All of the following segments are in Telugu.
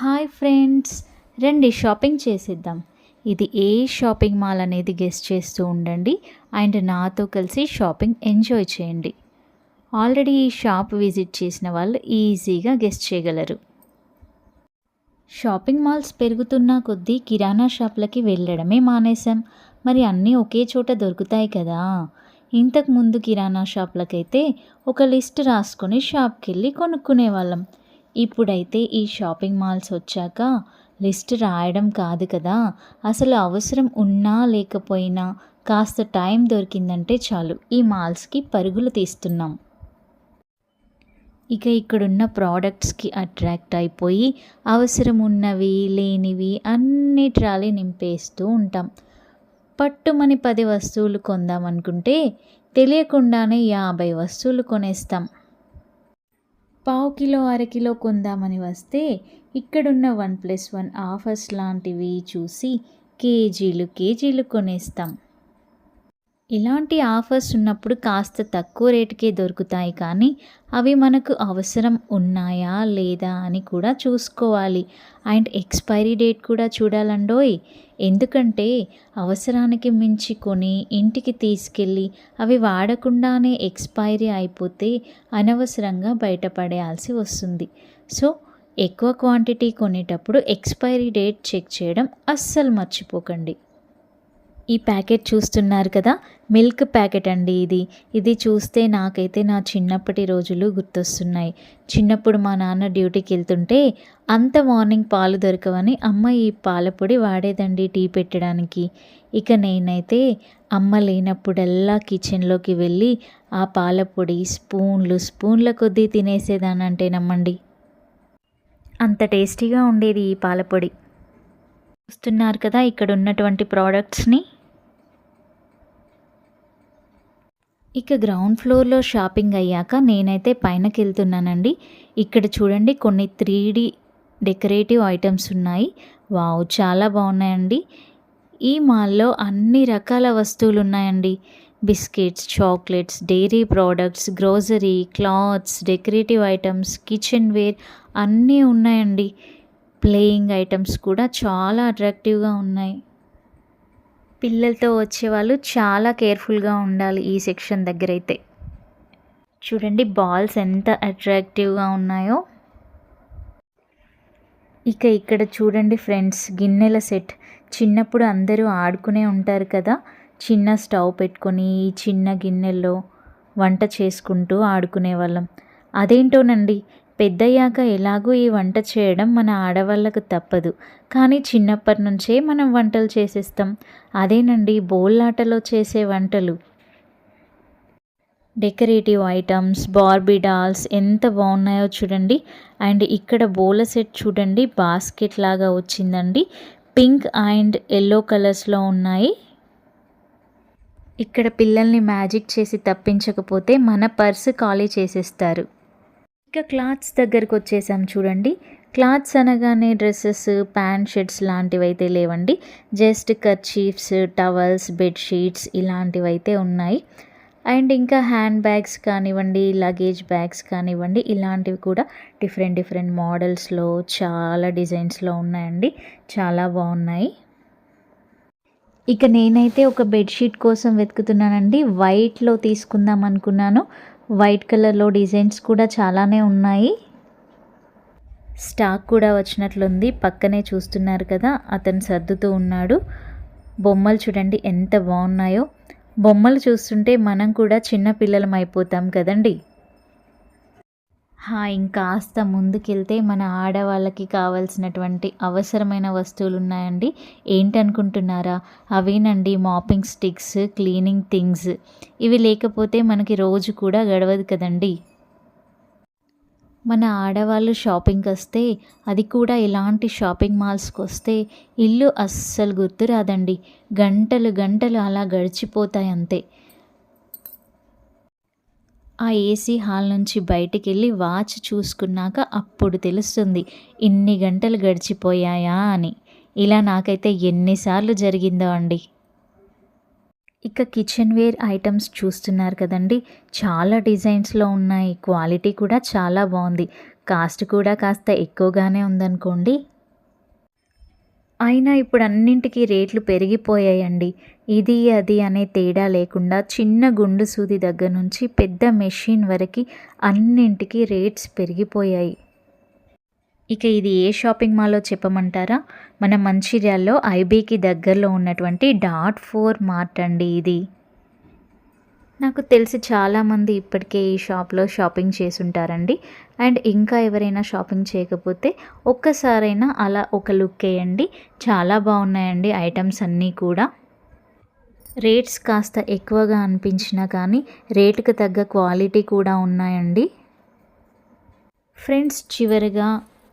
హాయ్ ఫ్రెండ్స్ రండి షాపింగ్ చేసేద్దాం. ఇది ఏ షాపింగ్ మాల్ అనేది గెస్ట్ చేస్తూ ఉండండి అండ్ నాతో కలిసి షాపింగ్ ఎంజాయ్ చేయండి. ఆల్రెడీ ఈ షాప్ విజిట్ చేసిన వాళ్ళు ఈజీగా గెస్ట్ చేయగలరు. షాపింగ్ మాల్స్ పెరుగుతున్న కొద్దీ కిరాణా షాప్లకి వెళ్ళడమే మానేశాం. మరి అన్నీ ఒకే చోట దొరుకుతాయి కదా. ఇంతకు ముందు కిరాణా షాప్లకైతే ఒక లిస్ట్ రాసుకొని షాప్కి వెళ్ళి కొనుక్కునే వాళ్ళం ఇప్పుడైతే ఈ షాపింగ్ మాల్స్ వచ్చాక లిస్ట్ రాయడం కాదు కదా. అసలు అవసరం ఉన్నా లేకపోయినా కాస్త టైం దొరికిందంటే చాలు. ఈ మాల్స్కి పరుగులు తీస్తున్నాం. ఇక ఇక్కడున్న ప్రోడక్ట్స్కి అట్రాక్ట్ అయిపోయి అవసరం ఉన్నవి లేనివి అన్ని ట్రాలీ నింపేస్తూ ఉంటాం. పట్టుమని పది వస్తువులు కొందామనుకుంటే తెలియకుండానే యాభై వస్తువులు కొనేస్తాం. పావు కిలో అరకిలో కొందామని వస్తే ఇక్కడున్న వన్ ప్లస్ వన్ ఆఫర్స్ లాంటివి చూసి కేజీలు కేజీలు కొనేస్తాం. ఇలాంటి ఆఫర్స్ ఉన్నప్పుడు కాస్త తక్కువ రేటుకే దొరుకుతాయి కానీ అవి మనకు అవసరం ఉన్నాయా లేదా అని కూడా చూసుకోవాలి. అండ్ ఎక్స్పైరీ డేట్ కూడా చూడాలండోయ్. ఎందుకంటే అవసరానికి మించి కొని ఇంటికి తీసుకెళ్ళి అవి వాడకుండానే ఎక్స్పైరీ అయిపోతే అనవసరంగా బయటపడేయాల్సి వస్తుంది. సో ఎక్కువ క్వాంటిటీ కొనేటప్పుడు ఎక్స్పైరీ డేట్ చెక్ చేయడం అస్సలు మర్చిపోకండి. ఈ ప్యాకెట్ చూస్తున్నారు కదా? మిల్క్ ప్యాకెట్ అండి ఇది. ఇది చూస్తే నాకైతే నా చిన్నప్పటి రోజులు గుర్తొస్తున్నాయి. చిన్నప్పుడు మా నాన్న డ్యూటీకి వెళ్తుంటే అంత మార్నింగ్ పాలు దొరకవని అమ్మ ఈ పాలపొడి వాడేదండి టీ పెట్టడానికి. ఇక నేనైతే అమ్మ లేనప్పుడల్లా కిచెన్లోకి వెళ్ళి ఆ పాలపొడి స్పూన్లు స్పూన్ల కొద్దీ తినేసేదానంటే నమ్మండి. అంత టేస్టీగా ఉండేది ఈ పాలపొడి చూస్తున్నారు కదా ఇక్కడ ఉన్నటువంటి ప్రోడక్ట్స్ని? ఇక గ్రౌండ్ ఫ్లోర్లో షాపింగ్ అయ్యాక నేనైతే పైనకి వెళ్తున్నానండి ఇక్కడ చూడండి కొన్ని త్రీ డి డెకరేటివ్ ఐటమ్స్ ఉన్నాయి. వావ్ చాలా బాగున్నాయండి. ఈ మాల్లో అన్ని రకాల వస్తువులు ఉన్నాయండి biscuits chocolates dairy products grocery clothes decorative items kitchenware అన్నీ ఉన్నాయండి. ప్లేయింగ్ ఐటమ్స్ కూడా చాలా అట్రాక్టివ్గా ఉన్నాయి. పిల్లలతో వచ్చేవాళ్ళు చాలా కేర్ఫుల్గా ఉండాలి ఈ సెక్షన్ దగ్గర అయితే చూడండి బాల్స్ ఎంత అట్రాక్టివ్గా ఉన్నాయో. ఇక ఇక్కడ చూడండి ఫ్రెండ్స్ గిన్నెల సెట్. చిన్నప్పుడు అందరూ ఆడుకునే ఉంటారు కదా చిన్న స్టవ్ పెట్టుకొని ఈ చిన్న గిన్నెల్లో వంట చేసుకుంటూ ఆడుకునే వాళ్ళం అదేంటోనండి పెద్దయ్యాక ఎలాగో ఈ వంట చేయడం మన ఆడవాళ్ళకు తప్పదు. కానీ చిన్నప్పటి నుంచే మనం వంటలు చేసేస్తాం. అదేనండి బోల్లాటలో చేసే వంటలు. డెకరేటివ్ ఐటమ్స్ బార్బీ డాల్స్ ఎంత బాగున్నాయో చూడండి. అండ్ ఇక్కడ బోల సెట్ చూడండి బాస్కెట్ లాగా వచ్చిందండి. పింక్ అండ్ ఎల్లో కలర్స్లో ఉన్నాయి. ఇక్కడ పిల్లల్ని మ్యాజిక్ చేసి తప్పించకపోతే మన పర్స్ ఖాళీ చేసేస్తారు. ఇక క్లాత్స్ దగ్గరకు వచ్చేసాం చూడండి. క్లాత్స్ అనగానే డ్రెస్సెస్ ప్యాంట్ షర్ట్స్ లాంటివి అయితే లేవండి. జస్ట్ కర్చీఫ్స్ టవల్స్ బెడ్షీట్స్ ఇలాంటివి అయితే ఉన్నాయి. అండ్ ఇంకా హ్యాండ్ బ్యాగ్స్ కానివ్వండి లగేజ్ బ్యాగ్స్ కానివ్వండి ఇలాంటివి కూడా డిఫరెంట్ డిఫరెంట్ మోడల్స్లో చాలా డిజైన్స్లో ఉన్నాయండి. చాలా బాగున్నాయి. ఇక నేనైతే ఒక బెడ్షీట్ కోసం వెతుకుతున్నానండి. వైట్లో తీసుకుందాం అనుకున్నాను. వైట్ కలర్లో డిజైన్స్ కూడా చాలానే ఉన్నాయి. స్టాక్ కూడా వచ్చినట్లుంది. పక్కనే చూస్తున్నారు కదా అతను సర్దుతూ ఉన్నాడు. బొమ్మలు చూడండి ఎంత బాగున్నాయో. బొమ్మలు చూస్తుంటే మనం కూడా చిన్న పిల్లలం అయిపోతాం కదండి. ఇంకాస్త ముందుకెళ్తే మన ఆడవాళ్ళకి కావాల్సినటువంటి అవసరమైన వస్తువులు ఉన్నాయండి ఏంటనుకుంటున్నారా? అవేనండి మాపింగ్ స్టిక్స్ క్లీనింగ్ థింగ్స్. ఇవి లేకపోతే మనకి రోజు కూడా గడవదు కదండి. మన ఆడవాళ్ళు షాపింగ్కి వస్తే అది కూడా ఇలాంటి షాపింగ్ మాల్స్కి వస్తే ఇల్లు అస్సలు గుర్తురాదండి. గంటలు గంటలు అలా గడిచిపోతాయి అంతే ఆ ఏసీ హాల్ నుంచి బయటికి వెళ్ళి వాచ్ చూసుకున్నాక అప్పుడు తెలుస్తుంది ఇన్ని గంటలు గడిచిపోయాయా అని. ఇలా నాకైతే ఎన్నిసార్లు జరిగిందో అండి. ఇక కిచెన్ వేర్ ఐటమ్స్ చూస్తున్నారు కదండి. చాలా డిజైన్స్లో ఉన్నాయి. క్వాలిటీ కూడా చాలా బాగుంది కాస్ట్ కూడా కాస్త ఎక్కువగానే ఉందనుకోండి. అయినా ఇప్పుడు అన్నింటికీ రేట్లు పెరిగిపోయాయండి. ఇది అది అనే తేడా లేకుండా చిన్న గుండు సూది దగ్గర నుంచి పెద్ద మెషిన్ వరకు అన్నింటికీ రేట్స్ పెరిగిపోయాయి. ఇక ఇది ఏ షాపింగ్ మాల్లో చెప్పమంటారా? మన మంచిర్యాల్లో ఐబీకి దగ్గరలో ఉన్నటువంటి డాట్ ఫోర్ మార్ట్ అండి ఇది. నాకు తెలిసి చాలామంది ఇప్పటికే ఈ షాప్లో షాపింగ్ చేసుంటారండి. అండ్ ఇంకా ఎవరైనా షాపింగ్ చేయకపోతే ఒక్కసారైనా అలా ఒక లుక్ వేయండి. చాలా బాగున్నాయండి ఐటమ్స్ అన్నీ కూడా. రేట్స్ కాస్త ఎక్కువగా అనిపించినా కానీ రేటుకు తగ్గ క్వాలిటీ కూడా ఉన్నాయండి. ఫ్రెండ్స్ చివరిగా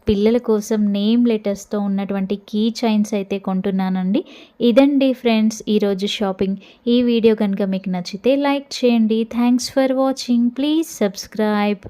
పిల్లల కోసం నేమ్ లెటర్స్తో ఉన్నటువంటి కీ చైన్స్ అయితే కొంటున్నానండి. ఇదండి ఫ్రెండ్స్ ఈరోజు షాపింగ్. ఈ వీడియో కనుక మీకు నచ్చితే లైక్ చేయండి. Thanks for watching. Please subscribe.